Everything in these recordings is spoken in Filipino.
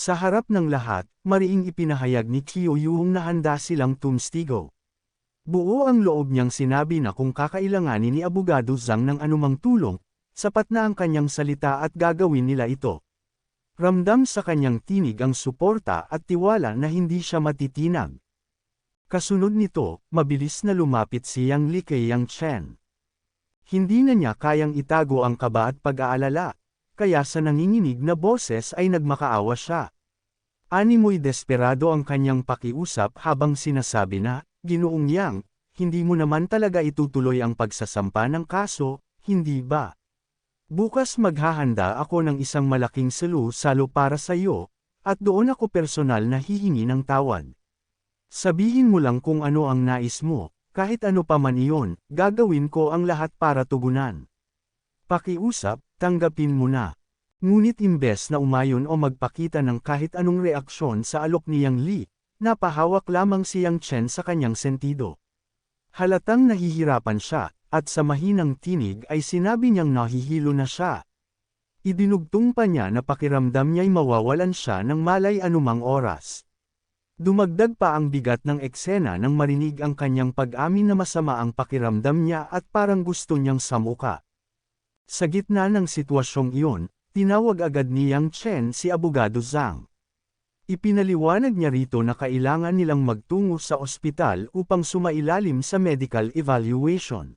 Sa harap ng lahat, mariing ipinahayag ni Kyo Yuhong na handa silang tumstigo. Buo ang loob niyang sinabi na kung kakailanganin ni Abogado Zhang ng anumang tulong, sapat na ang kanyang salita at gagawin nila ito. Ramdam sa kanyang tinig ang suporta at tiwala na hindi siya matitinag. Kasunod nito, mabilis na lumapit si Yang Li kay Yang Chen. Hindi na niya kayang itago ang kaba at pag-aalala, kaya sa nanginginig na boses ay nagmakaawa siya. Animoy desperado ang kanyang pakiusap habang sinasabi na, Ginoong Yang, hindi mo naman talaga itutuloy ang pagsasampa ng kaso, hindi ba? Bukas maghahanda ako ng isang malaking salo-salo para sa iyo, at doon ako personal na hihingi ng tawad. Sabihin mo lang kung ano ang nais mo, kahit ano pa man iyon, gagawin ko ang lahat para tugunan. Pakiusap, tanggapin mo na. Ngunit imbes na umayon o magpakita ng kahit anong reaksyon sa alok ni Yang Li, napahawak lamang si Yang Chen sa kanyang sentido. Halatang nahihirapan siya, at sa mahinang tinig ay sinabi niyang nahihilo na siya. Idinugtong pa niya na pakiramdam niya'y mawawalan siya ng malay anumang oras. Dumagdag pa ang bigat ng eksena nang marinig ang kanyang pag-amin na masama ang pakiramdam niya at parang gusto niyang samuka. Sa gitna ng sitwasyong iyon, tinawag agad ni Yang Chen si Abogado Zhang. Ipinaliwanag niya rito na kailangan nilang magtungo sa ospital upang sumailalim sa medical evaluation.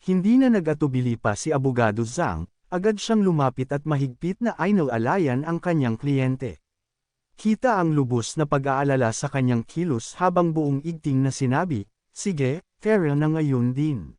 Hindi na nagatubili pa si Abogado Zhang, agad siyang lumapit at mahigpit na ainal-alayan ang kanyang kliyente. Kita ang lubos na pag-aalala sa kanyang kilos habang buong igting na sinabi, Sige, Terrell na ngayon din.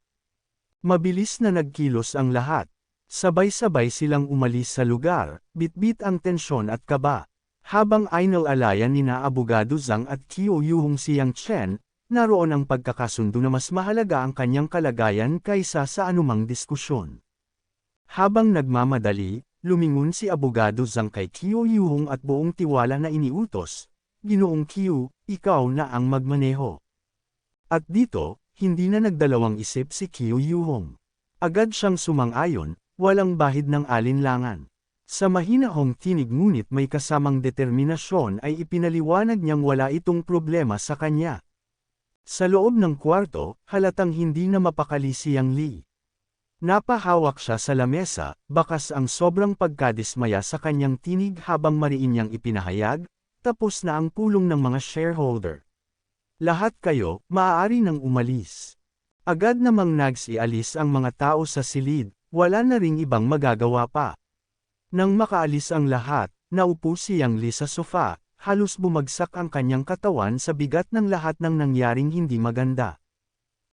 Mabilis na nagkilos ang lahat. Sabay-sabay silang umalis sa lugar, bitbit ang tensyon at kaba. Habang ainal-alayan ni na Abogado Zhang at Kyo Yuhong Siyang Chen, naroon ang pagkakasundo na mas mahalaga ang kanyang kalagayan kaysa sa anumang diskusyon. Habang nagmamadali, lumingon si Abogado Zhang kay Kyo Yuhong at buong tiwala na iniutos, Ginoong Kyo, ikaw na ang magmaneho. At dito, hindi na nagdalawang isip si Kyo Yuhong. Agad siyang sumang-ayon, walang bahid ng alinlangan. Sa mahinahong tinig ngunit may kasamang determinasyon ay ipinaliwanag niyang wala itong problema sa kanya. Sa loob ng kwarto, halatang hindi na mapakali si Yang Li. Napahawak siya sa lamesa, bakas ang sobrang pagkadismaya sa kanyang tinig habang mariin niyang ipinahayag, tapos na ang pulong ng mga shareholder. Lahat kayo, maaari nang umalis. Agad namang nagsialis ang mga tao sa silid, wala na ring ibang magagawa pa. Nang makaalis ang lahat, naupo si Yang Li sa sofa, halos bumagsak ang kanyang katawan sa bigat ng lahat ng nangyaring hindi maganda.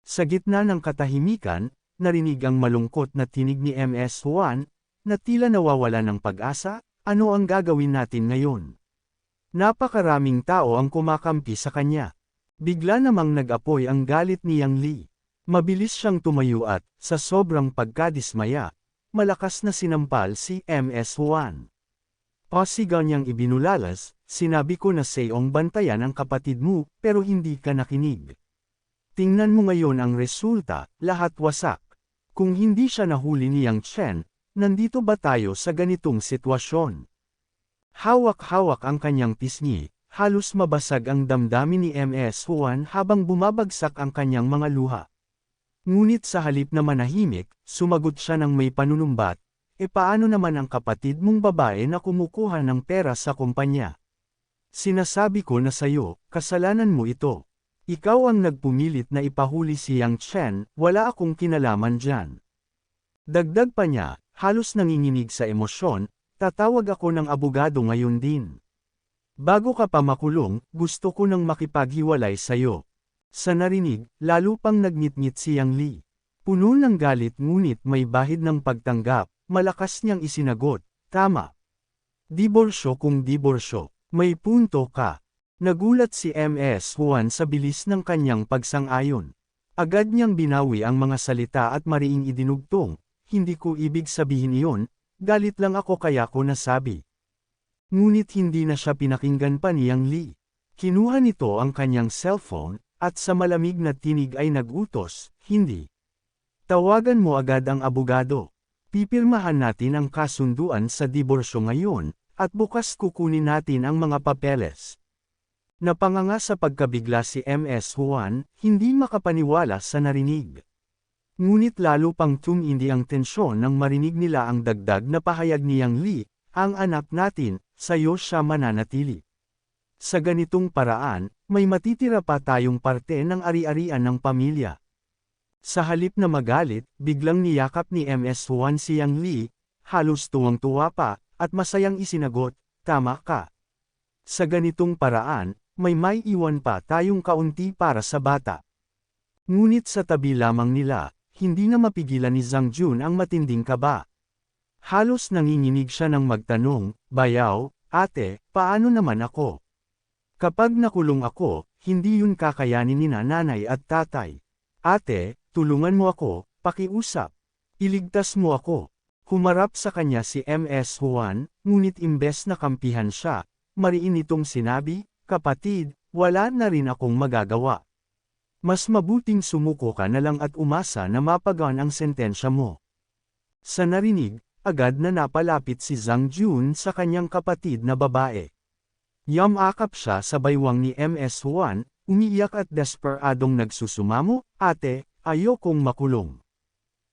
Sa gitna ng katahimikan, narinig ang malungkot na tinig ni MS Juan, na tila nawawala ng pag-asa, ano ang gagawin natin ngayon? Napakaraming tao ang kumakampi sa kanya. Bigla namang nag-apoy ang galit ni Yang Li. Mabilis siyang tumayo at, sa sobrang pagkadismaya, malakas na sinampal si MS Juan. Pasigaw niyang ibinulalas, sinabi ko na sayong bantayan ang kapatid mo, pero hindi ka nakinig. Tingnan mo ngayon ang resulta, lahat wasak. Kung hindi siya nahuli ni Yang Chen, nandito ba tayo sa ganitong sitwasyon? Hawak-hawak ang kanyang pisngi, halos mabasag ang damdamin ni MS Juan habang bumabagsak ang kanyang mga luha. Ngunit sa halip na manahimik, sumagot siya ng may panunumbat, e paano naman ang kapatid mong babae na kumukuha ng pera sa kumpanya? Sinasabi ko na sayo, kasalanan mo ito. Ikaw ang nagpumilit na ipahuli si Yang Chen, wala akong kinalaman dyan. Dagdag pa niya, halos nanginginig sa emosyon, tatawag ako ng abogado ngayon din. Bago ka pa makulong, gusto ko nang makipaghiwalay sayo. Sa narinig, lalo pang nagngit-ngit si Yang Li. Puno ng galit ngunit may bahid ng pagtanggap, Malakas niyang isinagot, tama. Diborsyo kung diborsyo, may punto ka. Nagulat si MS Juan sa bilis ng kanyang pagsang-ayon. Agad niyang binawi ang mga salita at mariing idinugtong, hindi ko ibig sabihin iyon, galit lang ako kaya ko nasabi. Ngunit hindi na siya pinakinggan pa ni Yang Li. Kinuha nito ang kanyang cellphone, at sa malamig na tinig ay nagutos, hindi. Tawagan mo agad ang abogado. Pipirmahan natin ang kasunduan sa diborsyo ngayon, At bukas kukunin natin ang mga papeles. Napanganga sa pagkabigla si MS Juan, hindi makapaniwala sa narinig. Ngunit lalo pang tumindi ang tensyon nang marinig nila ang dagdag na pahayag ni Yang Li, ang anak natin, sayo siya mananatili. Sa ganitong paraan, may matitira pa tayong parte ng ari-arian ng pamilya. Sa halip na magalit, biglang niyakap ni MS Juan si Yang Li, halos tuwang-tuwa pa, at masayang isinagot, tama ka. Sa ganitong paraan, may may iwan pa tayong kaunti para sa bata. Ngunit sa tabi lamang nila, hindi na mapigilan ni Zhang Jun ang matinding kaba. Halos nanginginig siya ng magtanong, Bayaw, ate, paano naman ako? Kapag nakulong ako, hindi yun kakayanin ni nanay at tatay. Ate, tulungan mo ako, pakiusap. Iligtas mo ako. Humarap sa kanya si MS Juan, ngunit imbes na kampihan siya, mariin itong sinabi, kapatid, wala na rin akong magagawa. Mas mabuting sumuko ka na lang at umasa na mapagaan ang sentensya mo. Sa narinig, agad na napalapit si Zhang Jun sa kanyang kapatid na babae. Yamakap siya sa baywang ni MS Juan, umiiyak at desperadong nagsusumamo, ate, ayokong makulong.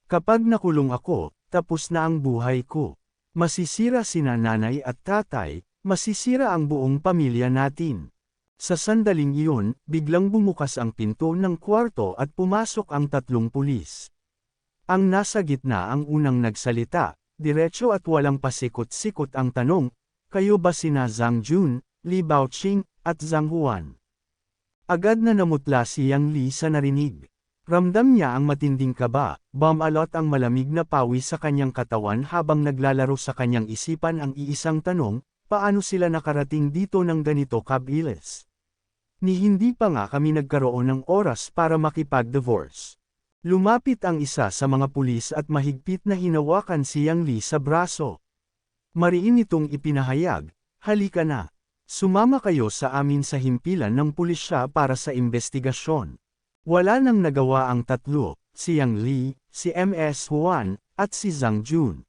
Kapag nakulong ako, tapos na ang buhay ko. Masisira sina nanay at tatay, masisira ang buong pamilya natin. Sa sandaling iyon, biglang bumukas ang pinto ng kwarto at pumasok ang tatlong pulis. Ang nasa gitna ang unang nagsalita, diretso at walang pasikot-sikot ang tanong, kayo ba sina Zhang Jun, Li Baoqing, at Zhang Huan? Agad na namutla si Yang Li sa narinig. Ramdam niya ang matinding kaba, bumalot ang malamig na pawis sa kanyang katawan habang naglalaro sa kanyang isipan ang iisang tanong, paano sila nakarating dito ng ganito kabilis? Ni hindi pa nga kami nagkaroon ng oras para makipag-divorce. Lumapit ang isa sa mga pulis at mahigpit na hinawakan si Yang Li sa braso. Mariin itong ipinahayag, halika na. Sumama kayo sa amin sa himpilan ng pulisya para sa investigasyon. Wala nang nagawa ang tatlo, si Yang Li, si MS Juan, at si Zhang Jun.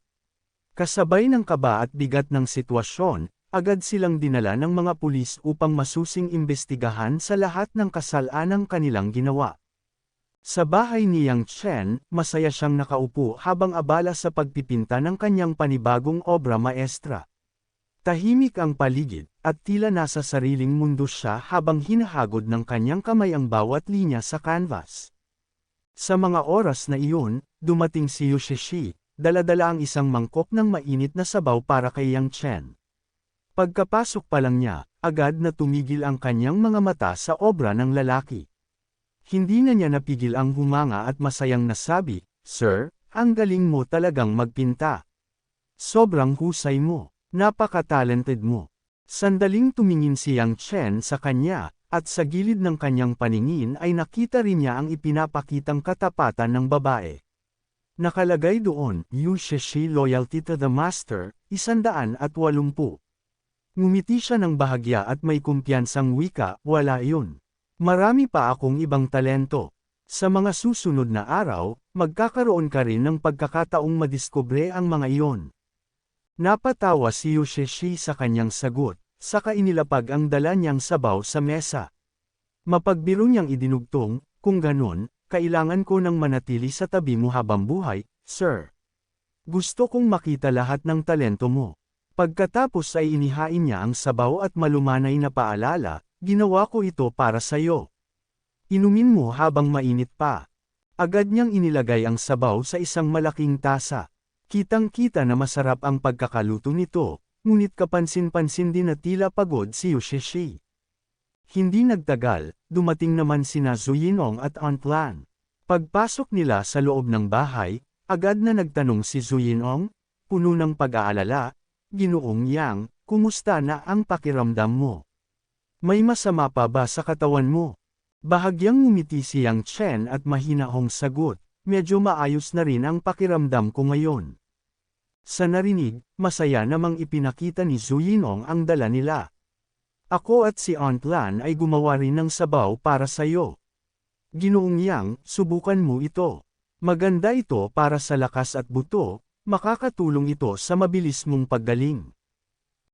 Kasabay ng kaba at bigat ng sitwasyon, agad silang dinala ng mga pulis upang masusing imbestigahan sa lahat ng kasalanang kanilang ginawa. Sa bahay ni Yang Chen, masaya siyang nakaupo habang abala sa pagpipinta ng kanyang panibagong obra maestra. Tahimik ang paligid, at tila nasa sariling mundo siya habang hinahagod ng kanyang kamay ang bawat linya sa canvas. Sa mga oras na iyon, dumating si Yushishi, daladala ang isang mangkok ng mainit na sabaw para kay Yang Chen. Pagkapasok pa lang niya, agad na tumigil ang kanyang mga mata sa obra ng lalaki. Hindi na niya napigil ang humanga at masayang nasabi, Sir, ang galing mo talagang magpinta. Sobrang husay mo, napaka-talented mo. Sandaling tumingin si Yang Chen sa kanya, at sa gilid ng kanyang paningin ay nakita rin niya ang ipinapakitang katapatan ng babae. Nakalagay doon, You Shishi Loyalty to the Master, isandaan at walumpu. Ngumiti siya ng bahagya at may kumpiyansang wika, wala yun. Marami pa akong ibang talento. Sa mga susunod na araw, magkakaroon ka rin ng pagkakataong madiskubre ang mga iyon. Napatawa si Yoshishi sa kanyang sagot, saka inilapag ang dala niyang sabaw sa mesa. Mapagbiro niyang idinugtong, kung ganon, kailangan ko nang manatili sa tabi mo habang buhay, sir. Gusto kong makita lahat ng talento mo. Pagkatapos ay inihain niya ang sabaw at malumanay na paalala, ginawa ko ito para sayo. Inumin mo habang mainit pa. Agad niyang inilagay ang sabaw sa isang malaking tasa. Kitang-kita na masarap ang pagkakaluto nito, ngunit kapansin-pansin din na tila pagod si Yoshishi. Hindi nagtagal, dumating naman sina Zuyinong at Aunt Lan. Pagpasok nila sa loob ng bahay, agad na nagtanong si Zuyinong, puno ng pag-aalala, Ginoong Yang, kumusta na ang pakiramdam mo? May masama pa ba sa katawan mo? Bahagyang ngumiti si Yang Chen at mahinahong sagot, medyo maayos na rin ang pakiramdam ko ngayon. Sa narinig, masaya namang ipinakita ni Zuyinong ang dala nila. Ako at si Aunt Lan ay gumawa rin ng sabaw para sayo. Ginoong Yang, subukan mo ito. Maganda ito para sa lakas at buto, makakatulong ito sa mabilis mong paggaling.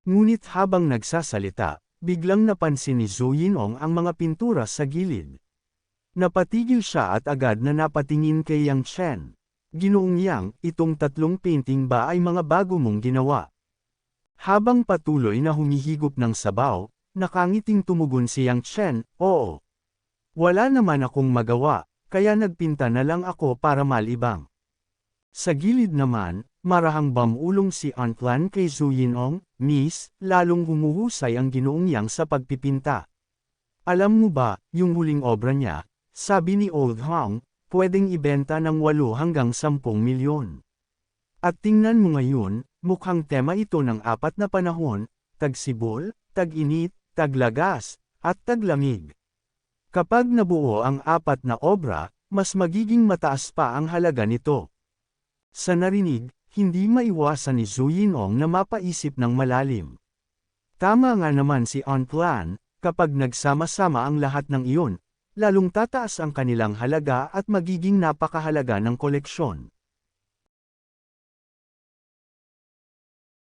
Ngunit habang nagsasalita, biglang napansin ni Zhou Yinong ang mga pintura sa gilid. Napatigil siya at agad na napatingin kay Yang Chen. Ginoong Yang, itong tatlong painting ba ay mga bago mong ginawa? Habang patuloy na humihigop ng sabaw, nakangiting tumugon si Yang Chen, oo. Wala naman akong magawa, kaya nagpinta na lang ako para malibang. Sa gilid naman, marahang bamulong si Aunt Lan kay Zhu Yinong, Miss, lalong humuhusay ang ginoong Yang sa pagpipinta. Alam mo ba, yung huling obra niya, sabi ni Old Hong, pwedeng ibenta ng 8 hanggang 10 milyon. At tingnan mo ngayon, mukhang tema ito ng apat na panahon, tagsibol, tag-init, taglagas, at taglamig. Kapag nabuo ang apat na obra, mas magiging mataas pa ang halaga nito. Sa narinig, hindi maiwasan ni Zhu Yinong na mapaisip ng malalim. Tama nga naman si Aunt Lan, kapag nagsama-sama ang lahat ng iyon, lalong tataas ang kanilang halaga at magiging napakahalaga ng koleksyon.